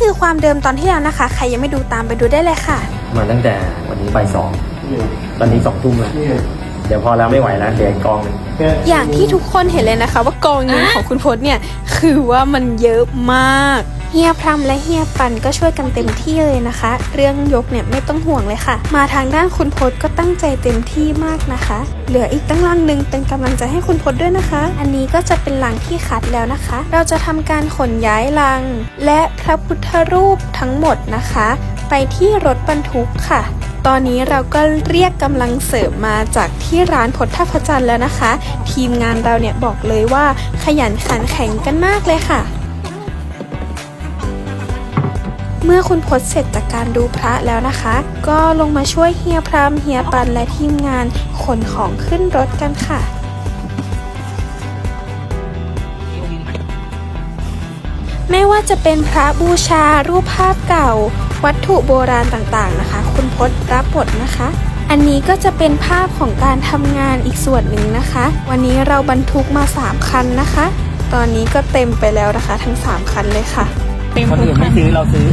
คือความเดิมตอนที่แล้วนะคะ ใครยังไม่ดูตามไปดูได้เลยค่ะ มาตั้งแต่วันนี้บ่ายสองตอนนี้สองทุ่มแล้วเดี๋ยวพอแล้วไม่ไหวแล้วเดี๋ยวอีกกองหนึ่ง อย่างที่ทุกคนเห็นเลยนะคะ ว่ากองเงินของคุณพจน์เนี่ย คือว่ามันเยอะมาก เฮียพรำและเฮียปันก็ช่วยกันเต็มที่เลยนะคะ เรื่องยกเนี่ยไม่ต้องห่วงเลยค่ะ มาทางด้านคุณพจน์ก็ตั้งใจเต็มที่มากนะคะ เหลืออีกตั้งลังหนึ่งเป็นกำลังใจให้คุณพจน์ด้วยนะคะ อันนี้ก็จะเป็นลังที่คัดแล้วนะคะ เราจะทำการขนย้ายลัง และพระพุทธรูปทั้งหมดนะคะ ไปที่รถบรรทุกค่ะตอนนี้เราก็เรียกกำลังเสริมมาจากที่ร้านพดท่าพจันทร์แล้วนะคะ ทีมงานเราเนี่ยบอกเลยว่าขยันขันแข็งกันมากเลยค่ะ มื่อคุณพศเสร็จจากการดูพระแล้วนะคะ ก็ลงมาช่วยเฮียพรามเฮียปันและทีมงานขนของขึ้นรถกันค่ะไม่ว่าจะเป็นพระบูชา รูปภาพเก่า วัตถุโบราณต่างๆนะคะ คุณพศรับหมดนะคะ อันนี้ก็จะเป็นภาพของการทำงานอีกส่วนหนึ่งนะคะ วันนี้เราบรรทุกมา 3 คันนะคะ ตอนนี้ก็เต็มไปแล้วนะคะ ทั้ง 3 คันเลยค่ะคนอื่นไม่ซื้อเราซื้อ